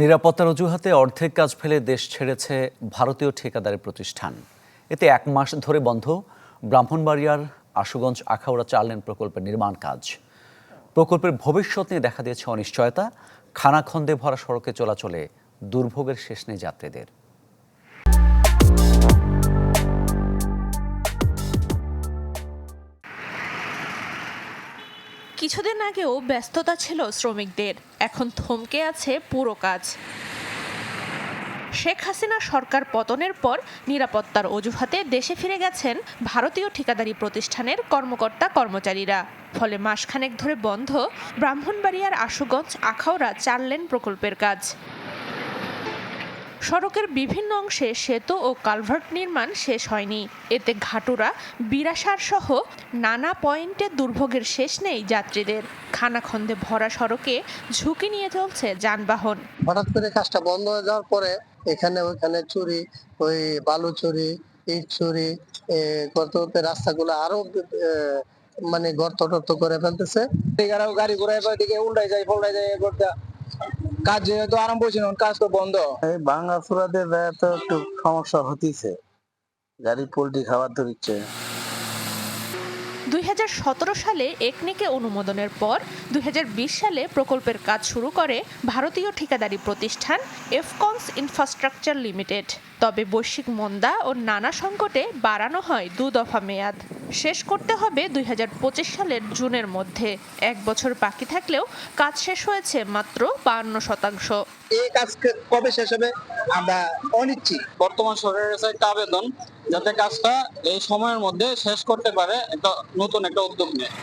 নিরাপত্তার অজুহাতে অর্ধেক কাজ ফেলে দেশ ছেড়েছে ভারতীয় ঠিকাদারি প্রতিষ্ঠান। এতে এক মাস ধরে বন্ধ ব্রাহ্মণবাড়িয়ার আশুগঞ্জ আখাউড়া চার লেন প্রকল্পের নির্মাণ কাজ। প্রকল্পের ভবিষ্যৎ নিয়ে দেখা দিয়েছে অনিশ্চয়তা। খানাখন্দে ভরা সড়কে চলাচলে দুর্ভোগের শেষ নেই যাত্রীদের। কিছুদিন আগেও ব্যস্ততা ছিল শ্রমিকদের। এখন থমকে আছে পুরো কাজ। শেখ হাসিনা সরকার পতনের পর নিরাপত্তার অজুহাতে দেশে ফিরে গেছেন ভারতীয় ঠিকাদারি প্রতিষ্ঠানের কর্মকর্তা কর্মচারীরা। ফলে মাসখানেক ধরে বন্ধ ব্রাহ্মণবাড়িয়ার আশুগঞ্জ আখাউড়া চার লেন প্রকল্পের কাজ। সড়কের বিভিন্ন অংশে সেতু ও কালভার্ট নির্মাণ শেষ হয়নি। এতে ঘাটুরা বিরাসার সহ নানা পয়েন্টে দুর্ভোগের শেষ নেই যাত্রীদের। খানাখন্দে ভরা সড়কে ঝুঁকি নিয়ে চলছে যানবাহন। হঠাৎ করে কাজটা বন্ধ হয়ে যাওয়ার পরে এখানে ওইখানে চুরি, ওই বালু চুরি, ইট চুরি করতে রাস্তাগুলো আরও মানে গর্ত টর্ত করে ফেলতেছে। গাড়ি দিকে উল্টাই যায় ফল্টাই যায় কাজ যেহেতু আরম্ভ হয়েছিল কাজ তো বন্ধ। এই ভাঙা চূড়াতে যায় তো একটু সমস্যা হতিছে। গাড়ি পোল্ট্রি খাবার ধরিচ্ছে দুই সালে একনেকে অনুমোদনের পর দুই হাজার বিশ সালে প্রকল্পের কাজ শুরু করে ভারতীয় ঠিকাদারি প্রতিষ্ঠান এফকনস ইনফ্রাস্ট্রাকচার লিমিটেড। তবে বৈশ্বিক মন্দা ও নানা সংকটে বাড়ানো হয় দু দফা মেয়াদ। শেষ করতে হবে দুই হাজার পঁচিশ সালের জুনের মধ্যে। এক বছর বাকি থাকলেও কাজ শেষ হয়েছে মাত্র বাহান্ন শতাংশ। এই কাজ কবে শেষ হবে আমরা অনিশ্চিত বর্তমান সরকারের কাছে একটা আবেদন যাতে কাজটা এই সময়ের মধ্যে শেষ করতে পারে একটা নতুন একটা উদ্যোগ নেয়।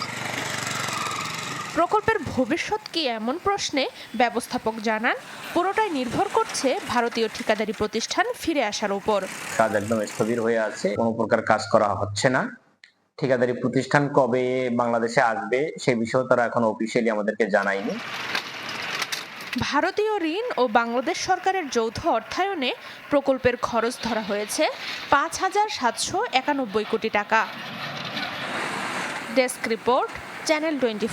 প্রকল্পের ভবিষ্যৎ কি এমন প্রশ্নে ব্যবস্থাপক জানান পুরোটাই নির্ভর করছে ভারতীয় ঠিকাদারি প্রতিষ্ঠান ফিরে আসার উপর। কাজ একদম স্থবির হয়ে আছে কোনো প্রকার কাজ করা হচ্ছে না। ঠিকাদারি প্রতিষ্ঠান কবে বাংলাদেশে আসবে সে বিষয়ে তারা এখন অফিসিয়ালি আমাদেরকে জানায়নি। ভারতীয় ঋণ ও বাংলাদেশ সরকারের যৌথ অর্থায়নে প্রকল্পের খরচ ধরা হয়েছে পাঁচ হাজার সাতশো একানব্বই কোটি টাকা। Desk report, channel twenty